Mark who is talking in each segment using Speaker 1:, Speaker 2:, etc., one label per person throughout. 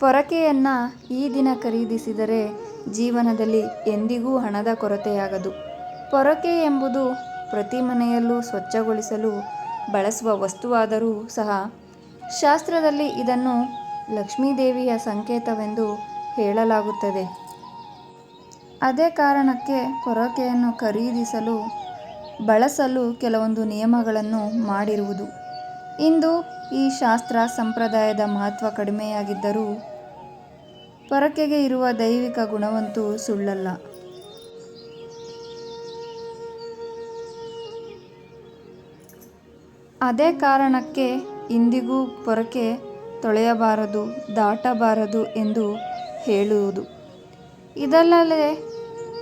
Speaker 1: ಪೊರಕೆಯನ್ನು ಈ ದಿನ ಖರೀದಿಸಿದರೆ ಜೀವನದಲ್ಲಿ ಎಂದಿಗೂ ಹಣದ ಕೊರತೆಯಾಗದು. ಪೊರಕೆ ಎಂಬುದು ಪ್ರತಿ ಮನೆಯಲ್ಲೂ ಸ್ವಚ್ಛಗೊಳಿಸಲು ಬಳಸುವ ವಸ್ತುವಾದರೂ ಸಹ. ಶಾಸ್ತ್ರದಲ್ಲಿ ಇದನ್ನು ಲಕ್ಷ್ಮೀದೇವಿಯ ಸಂಕೇತವೆಂದು ಹೇಳಲಾಗುತ್ತದೆ. ಅದೇ ಕಾರಣಕ್ಕೆ ಪೊರಕೆಯನ್ನು ಖರೀದಿಸಲು ಬಳಸಲು ಕೆಲವೊಂದು ನಿಯಮಗಳನ್ನು ಮಾಡಿರುವುದು. ಇಂದು ಈ ಶಾಸ್ತ್ರ ಸಂಪ್ರದಾಯದ ಮಹತ್ವ ಕಡಿಮೆಯಾಗಿದ್ದರೂ ಪರಕೆಗೆ ಇರುವ ದೈವಿಕ ಗುಣವಂತೂ ಸುಳ್ಳಲ್ಲ. ಅದೇ ಕಾರಣಕ್ಕೆ ಇಂದಿಗೂ ಪೊರಕೆ ತೊಳೆಯಬಾರದು, ದಾಟಬಾರದು ಎಂದು ಹೇಳುವುದು. ಇದಲ್ಲದೆ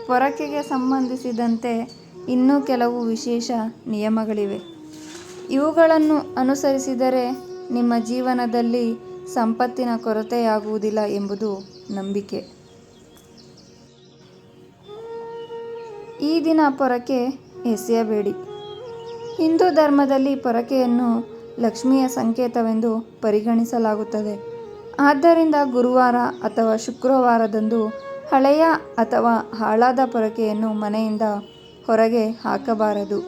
Speaker 1: ಪೊರಕೆಗೆ ಸಂಬಂಧಿಸಿದಂತೆ ಇನ್ನೂ ಕೆಲವು ವಿಶೇಷ ನಿಯಮಗಳಿವೆ. ಇವುಗಳನ್ನು ಅನುಸರಿಸಿದರೆ ನಿಮ್ಮ ಜೀವನದಲ್ಲಿ ಸಂಪತ್ತಿನ ಕೊರತೆಯಾಗುವುದಿಲ್ಲ ಎಂಬುದು ನಂಬಿಕೆ. ಈ ದಿನ ಪೊರಕೆ ಎಸೆಯಬೇಡಿ. ಹಿಂದೂ ಧರ್ಮದಲ್ಲಿ ಪೊರಕೆಯನ್ನು ಲಕ್ಷ್ಮಿಯ ಸಂಕೇತವೆಂದು ಪರಿಗಣಿಸಲಾಗುತ್ತದೆ. ಆದ್ದರಿಂದ ಗುರುವಾರ ಅಥವಾ ಶುಕ್ರವಾರದಂದು ಹಳೆಯ ಅಥವಾ ಹಾಳಾದ ಪೊರಕೆಯನ್ನು ಮನೆಯಿಂದ ಹೊರಗೆ ಹಾಕಬಾರದು.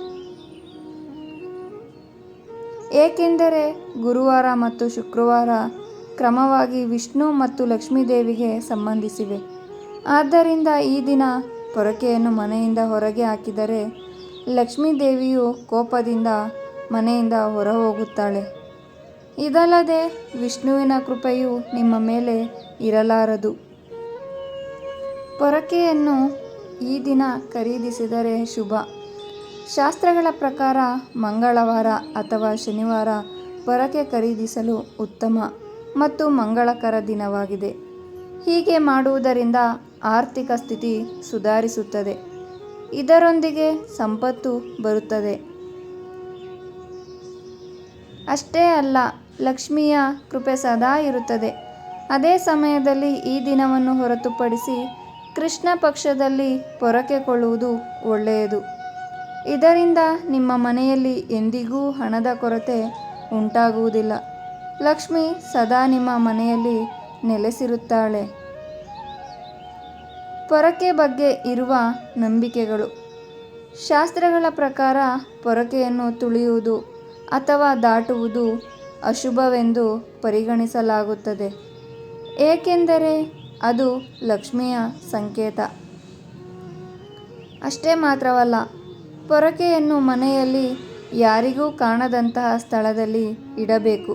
Speaker 1: ಏಕೆಂದರೆ ಗುರುವಾರ ಮತ್ತು ಶುಕ್ರವಾರ ಕ್ರಮವಾಗಿ ವಿಷ್ಣು ಮತ್ತು ಲಕ್ಷ್ಮೀದೇವಿಗೆ ಸಂಬಂಧಿಸಿವೆ. ಆದ್ದರಿಂದ ಈ ದಿನ ಪೊರಕೆಯನ್ನು ಮನೆಯಿಂದ ಹೊರಗೆ ಹಾಕಿದರೆ ಲಕ್ಷ್ಮೀದೇವಿಯು ಕೋಪದಿಂದ ಮನೆಯಿಂದ ಹೊರ ಹೋಗುತ್ತಾಳೆ ಇದಲ್ಲದೆ ವಿಷ್ಣುವಿನ ಕೃಪೆಯು ನಿಮ್ಮ ಮೇಲೆ ಇರಲಾರದು. ಪೊರಕೆಯನ್ನು ಈ ದಿನ ಖರೀದಿಸಿದರೆ ಶುಭ. ಶಾಸ್ತ್ರಗಳ ಪ್ರಕಾರ ಮಂಗಳವಾರ ಅಥವಾ ಶನಿವಾರ ಪೊರಕೆ ಖರೀದಿಸಲು ಉತ್ತಮ ಮತ್ತು ಮಂಗಳಕರ ದಿನವಾಗಿದೆ. ಹೀಗೆ ಮಾಡುವುದರಿಂದ ಆರ್ಥಿಕ ಸ್ಥಿತಿ ಸುಧಾರಿಸುತ್ತದೆ. ಇದರೊಂದಿಗೆ ಸಂಪತ್ತು ಬರುತ್ತದೆ. ಅಷ್ಟೇ ಅಲ್ಲ, ಲಕ್ಷ್ಮಿಯ ಕೃಪೆ ಸದಾ ಇರುತ್ತದೆ. ಅದೇ ಸಮಯದಲ್ಲಿ ಈ ದಿನವನ್ನು ಹೊರತುಪಡಿಸಿ ಕೃಷ್ಣ ಪಕ್ಷದಲ್ಲಿ ಪೊರಕೆ ಕೊಳ್ಳುವುದು ಒಳ್ಳೆಯದು. ಇದರಿಂದ ನಿಮ್ಮ ಮನೆಯಲ್ಲಿ ಎಂದಿಗೂ ಹಣದ ಕೊರತೆ ಉಂಟಾಗುವುದಿಲ್ಲ. ಲಕ್ಷ್ಮಿ ಸದಾ ನಿಮ್ಮ ಮನೆಯಲ್ಲಿ ನೆಲೆಸಿರುತ್ತಾಳೆ. ಪೊರಕೆ ಬಗ್ಗೆ ಇರುವ ನಂಬಿಕೆಗಳು. ಶಾಸ್ತ್ರಗಳ ಪ್ರಕಾರ ಪೊರಕೆಯನ್ನು ತುಳಿಯುವುದು ಅಥವಾ ದಾಟುವುದು ಅಶುಭವೆಂದು ಪರಿಗಣಿಸಲಾಗುತ್ತದೆ. ಏಕೆಂದರೆ ಅದು ಲಕ್ಷ್ಮಿಯ ಸಂಕೇತ. ಅಷ್ಟೇ ಮಾತ್ರವಲ್ಲ, ಪೊರಕೆಯನ್ನು ಮನೆಯಲ್ಲಿ ಯಾರಿಗೂ ಕಾಣದಂತಹ ಸ್ಥಳದಲ್ಲಿ ಇಡಬೇಕು.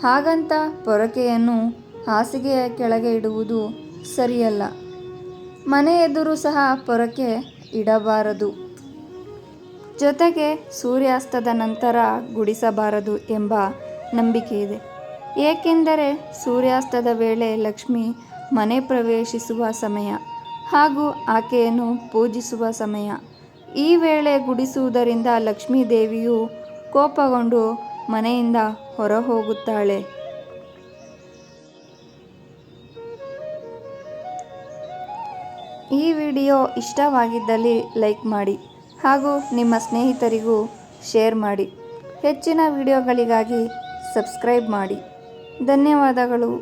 Speaker 1: ಹಾಗಂತ ಪೊರಕೆಯನ್ನು ಹಾಸಿಗೆಯ ಕೆಳಗೆ ಇಡುವುದು ಸರಿಯಲ್ಲ. ಮನೆ ಎದುರು ಸಹ ಪೊರಕೆ ಇಡಬಾರದು. ಜೊತೆಗೆ ಸೂರ್ಯಾಸ್ತದ ನಂತರ ಗುಡಿಸಬಾರದು ಎಂಬ ನಂಬಿಕೆ ಇದೆ ಏಕೆಂದರೆ ಸೂರ್ಯಾಸ್ತದ ವೇಳೆ ಲಕ್ಷ್ಮಿ ಮನೆ ಪ್ರವೇಶಿಸುವ ಸಮಯ ಹಾಗೂ ಆಕೆಯನ್ನು ಪೂಜಿಸುವ ಸಮಯ. ಈ ವೇಳೆ ಗುಡಿಸುವುದರಿಂದ ಲಕ್ಷ್ಮೀ ದೇವಿಯು ಕೋಪಗೊಂಡು ಮನೆಯಿಂದ ಹೊರ ಹೋಗುತ್ತಾಳೆ ಈ ವಿಡಿಯೋ ಇಷ್ಟವಾಗಿದ್ದಲ್ಲಿ ಲೈಕ್ ಮಾಡಿ ಹಾಗೂ ನಿಮ್ಮ ಸ್ನೇಹಿತರಿಗೂ ಶೇರ್ ಮಾಡಿ. ಹೆಚ್ಚಿನ ವಿಡಿಯೋಗಳಿಗಾಗಿ ಸಬ್ಸ್ಕ್ರೈಬ್ ಮಾಡಿ. ಧನ್ಯವಾದಗಳು.